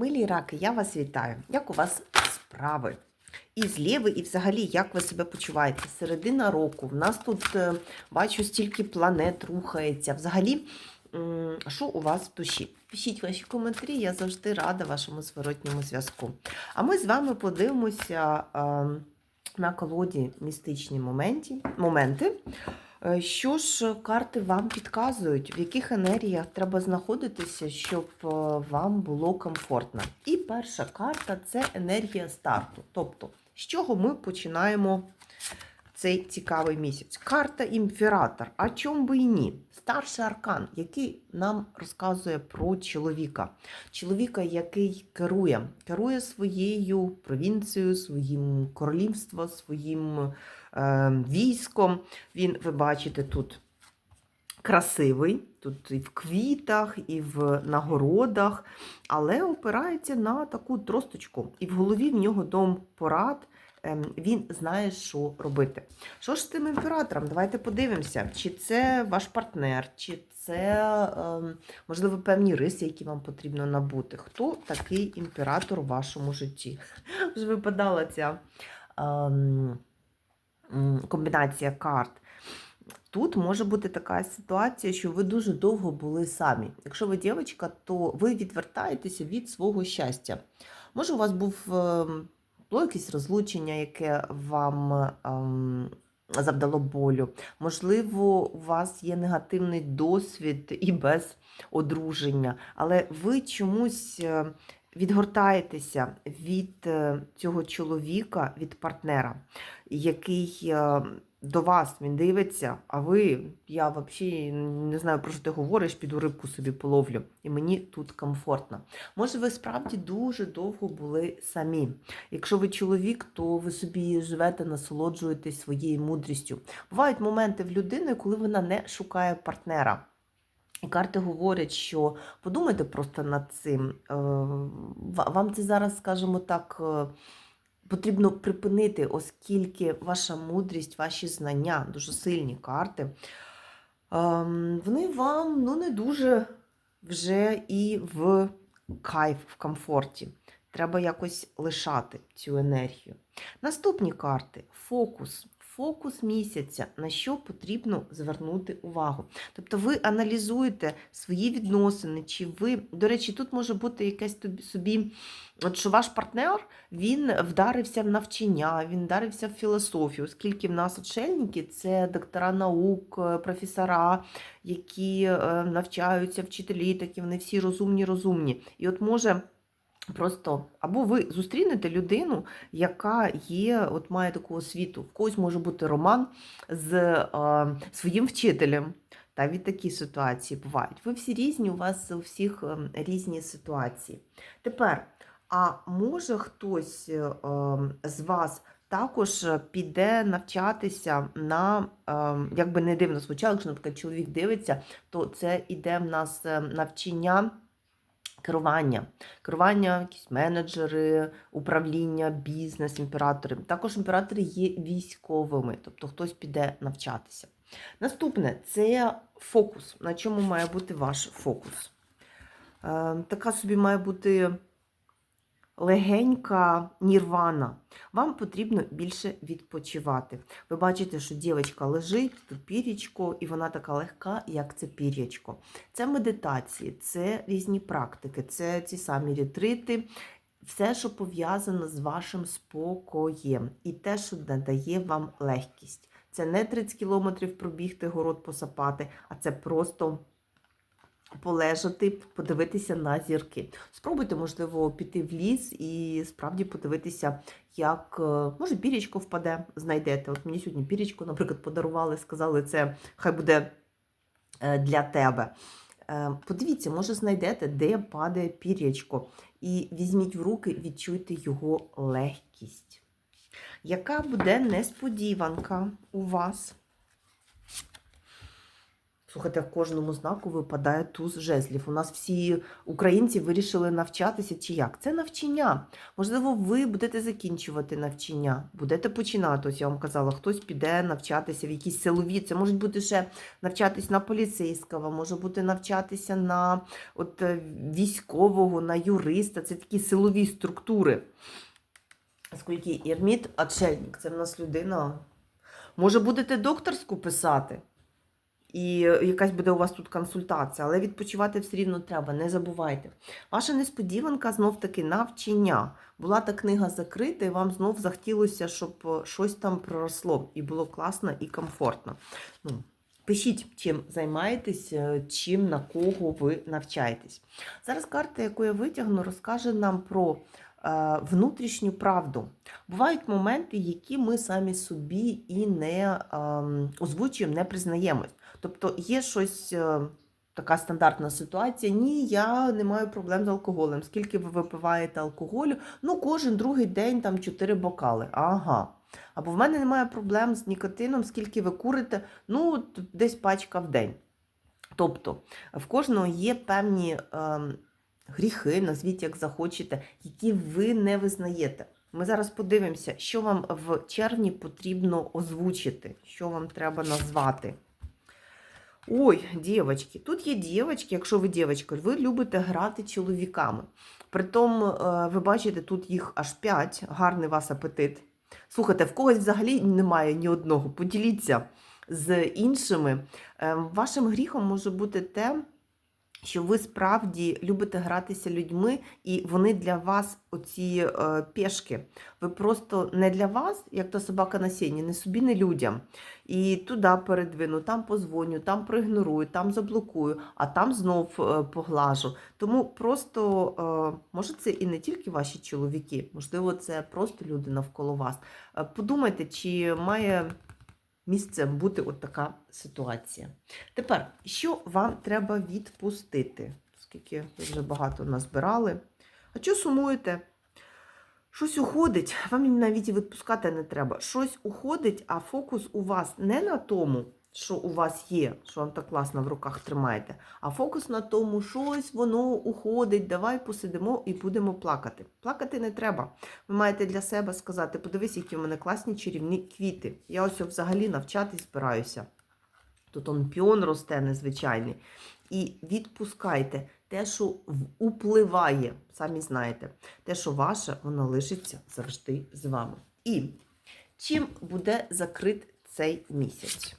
Милі раки, я вас вітаю. Як у вас справи? І зліви, і взагалі, як ви себе почуваєте? Середина року. В нас тут, е, бачу, стільки планет рухається. Взагалі, що у вас в душі? Пишіть ваші коментарі, я завжди рада вашому зворотньому зв'язку. А ми з вами подивимося е, на колоді містичні моменти. Е, Що ж карти вам підказують, в яких енергіях треба знаходитися, щоб е, вам було комфортно? І перша карта це енергія старту. Тобто, з чого ми починаємо цей цікавий місяць? Карта імператор. А чому би і ні? Старший аркан, який нам розказує про чоловіка. Чоловіка, який керує, керує своєю провінцією, своїм королівством, своїм е, військом. Він, ви бачите, тут красивий, тут і в квітах, і в нагородах, але опирається на таку тросточку. І в голові в нього дом порад. ем, Він знає, що робити. Що ж з тим імператором? Давайте подивимося, чи це ваш партнер, чи це, ем, можливо, певні риси, які вам потрібно набути. Хто такий імператор у вашому житті? Вже випадала ця ем, комбінація карт. Тут може бути така ситуація, що ви дуже довго були самі. Якщо ви дівчинка, то ви відвертаєтеся від свого щастя. Може, у вас був ем, було якесь розлучення, яке вам ем, завдало болю. Можливо, у вас є негативний досвід і без одруження, але ви чомусь е, відгортаєтеся від е, цього чоловіка, від партнера, який е, до вас він дивиться, а ви, я взагалі не знаю, про що ти говориш, піду рибку собі половлю. І мені тут комфортно. Може, ви справді дуже довго були самі. Якщо ви чоловік, то ви собі живете, насолоджуєтесь своєю мудрістю. Бувають моменти в людини, коли вона не шукає партнера. І карти говорять, що подумайте просто над цим. Е, Вам це зараз, скажімо так, е, потрібно припинити, оскільки ваша мудрість, ваші знання, дуже сильні карти, ем, вони вам ну, не дуже вже і в кайф, в комфорті. Треба якось лишати цю енергію. Наступні карти фокус. Фокус місяця, на що потрібно звернути увагу. Тобто ви аналізуєте свої відносини, чи ви, до речі, тут може бути тобі- собі, от що ваш партнер він вдарився в навчання, він вдарився в філософію, оскільки в нас отшельники це доктора наук, е, професора, які е, навчаються, вчителі, такі вони всі розумні, розумні. І от може. Просто або ви зустрінете людину, яка є, от має таку освіту. В когось може бути роман з е, своїм вчителем. Та від такі ситуації бувають. Ви всі різні, у вас у всіх ем, різні ситуації. Тепер, а може хтось е, ем, з вас також піде навчатися на, ем, як би не дивно звучало, якщо, наприклад, чоловік дивиться, то це іде в нас ем, навчання. Керування, керування, якісь менеджери, управління, бізнес, імператори. Також імператори є військовими, тобто хтось піде навчатися. Наступне це фокус. На чому має бути ваш фокус? Е, така собі має бути легенька нірвана. Вам потрібно більше відпочивати. Ви бачите, що дівчинка лежить, тут пір'ячко, і вона така легка, як це пір'ячко. Це медитації, це різні практики, це ці самі ретрити, все, що пов'язано з вашим спокоєм, і те, що надає вам легкість. Це не 30 кілометрів пробігти, город посапати, а це просто полежати, подивитися на зірки. Спробуйте, можливо, піти в ліс і справді подивитися, як е, може пірічко впаде, знайдете. От мені сьогодні пірічко, наприклад, подарували, сказали, це хай буде е, для тебе. Е, Подивіться, може знайдете, де падає пір'ячко, і візьміть в руки, відчуйте його легкість. Яка буде несподіванка у вас? Слухайте, в кожному знаку випадає туз жезлів. У нас всі українці вирішили навчатися чи як? Це навчання. Можливо, ви будете закінчувати навчання, будете починати. Ось я вам казала, хтось піде навчатися в якісь силові. Це може бути ще навчатись на поліцейського, може бути навчатися на от, е, військового, на юриста. Це такі силові структури. Оскільки Єрміт, отшельник, це в нас людина. Може, будете докторську писати? І якась буде у вас тут консультація, але відпочивати все рівно треба, не забувайте. Ваша несподіванка знов таки навчання. Була та книга закрита, і вам знов захотілося, щоб е, щось там проросло, і було класно і комфортно. Ну, Пишіть, чим займаєтесь, е, чим на кого ви навчаєтесь. Зараз карта, яку я витягну, розкаже нам про внутрішню правду. Бувають моменти, які ми самі собі і не ем, озвучуємо, не признаємось. Тобто є щось. е, Така стандартна ситуація. Ні, я не маю проблем з алкоголем. Скільки ви випиваєте алкоголю? Ну, кожен другий день там 4 бокали. Ага. Або в мене немає проблем з нікотином, скільки ви курите, ну, десь пачка в день. Тобто, в кожного є певні ем, гріхи, назвіть як захочете, які ви не визнаєте. Ми зараз подивимося, що вам в червні потрібно озвучити, що вам треба назвати. Ой, дівчатки, тут є дівчатки, якщо ви дівчатка, ви любите грати чоловіками. Притом, е, ви бачите, тут їх аж 5, гарний вас апетит. Слухайте, в когось взагалі немає ні одного. Поділіться з іншими. Е, Вашим гріхом може бути те, що ви справді любите гратися людьми, і вони для вас оці е, пешки. Ви просто не для вас, як то собака на сіні, не собі, не людям. І туди передвину, там позвоню, там проігнорую, там заблокую, а там знов е, поглажу. Тому просто, е, може, це і не тільки ваші чоловіки, можливо, це просто люди навколо вас. Е, Подумайте, чи має місцем бути от така ситуація. Тепер, що вам треба відпустити? Оскільки ви вже багато назбирали. А що сумуєте? Щось уходить, вам навіть і відпускати не треба. Щось уходить, а фокус у вас не на тому, що у вас є, що вам так класно в руках тримаєте, а фокус на тому, щось воно уходить, давай посидимо і будемо плакати. Плакати не треба. Ви маєте для себе сказати, подивись, які в мене класні чарівні квіти. Я ось взагалі навчатись збираюся. Тут он піон росте незвичайний. І відпускайте те, що в- упливає, самі знаєте, те, що ваше, воно лишиться завжди з вами. І чим буде закрит цей місяць?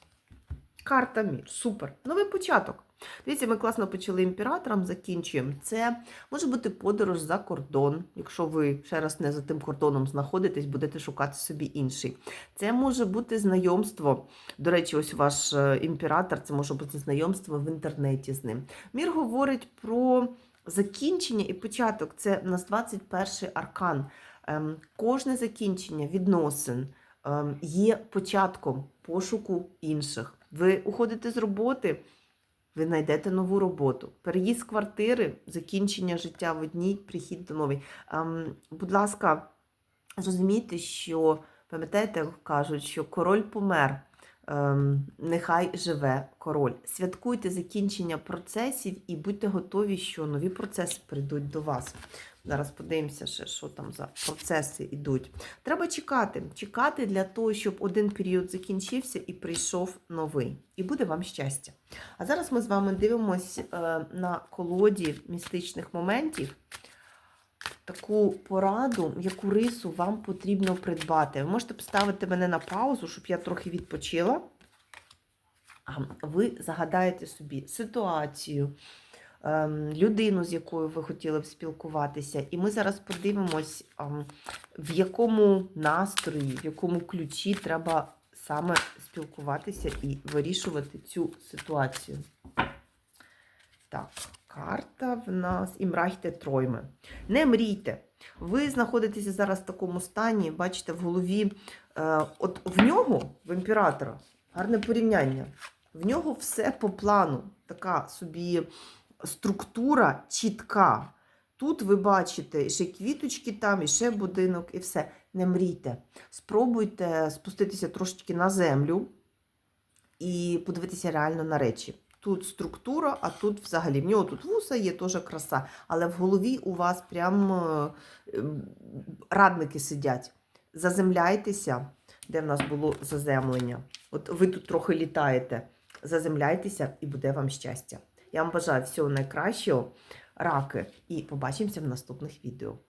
Карта мір. Супер. Новий початок. Дивіться, ми класно почали імператором, закінчуємо. Це може бути подорож за кордон. Якщо ви ще раз не за тим кордоном знаходитесь, будете шукати собі інший. Це може бути знайомство. До речі, ось ваш е, імператор, це може бути знайомство в інтернеті з ним. Мір говорить про закінчення і початок. Це у нас 21 аркан. Ем, Кожне закінчення відносин ем, є початком пошуку інших. Ви уходите з роботи, ви знайдете нову роботу. Переїзд квартири, закінчення життя в одній, прихід до нової. Ем, Будь ласка, зрозумійте, що пам'ятаєте, кажуть, що король помер. Ем, Нехай живе король. Святкуйте закінчення процесів і будьте готові, що нові процеси прийдуть до вас. Зараз подивимося, ще, що там за процеси йдуть. Треба чекати. Чекати для того, щоб один період закінчився і прийшов новий. І буде вам щастя. А зараз ми з вами дивимося на колоді містичних моментів. Таку пораду, яку рису вам потрібно придбати. Ви можете поставити мене на паузу, щоб я трохи відпочила. А ви загадаєте собі ситуацію, ем, людину, з якою ви хотіли б спілкуватися. І ми зараз подивимось, ем, в якому настрої, в якому ключі треба саме спілкуватися і вирішувати цю ситуацію. Так, карта в нас імрахте тройме. Не мрійте. Ви знаходитеся зараз в такому стані, бачите, в голові. Е, от в нього, в імператора, гарне порівняння. В нього все по плану. Така собі структура чітка. Тут ви бачите ще квіточки там, і ще будинок, і все. Не мрійте. Спробуйте спуститися трошечки на землю і подивитися реально на речі. Тут структура, а тут взагалі. В нього тут вуса є, теж краса. Але в голові у вас прям е, радники сидять. Заземляйтеся, де в нас було заземлення. От ви тут трохи літаєте. Заземляйтеся і буде вам щастя. Я вам бажаю всього найкращого, раки, і побачимося в наступних відео.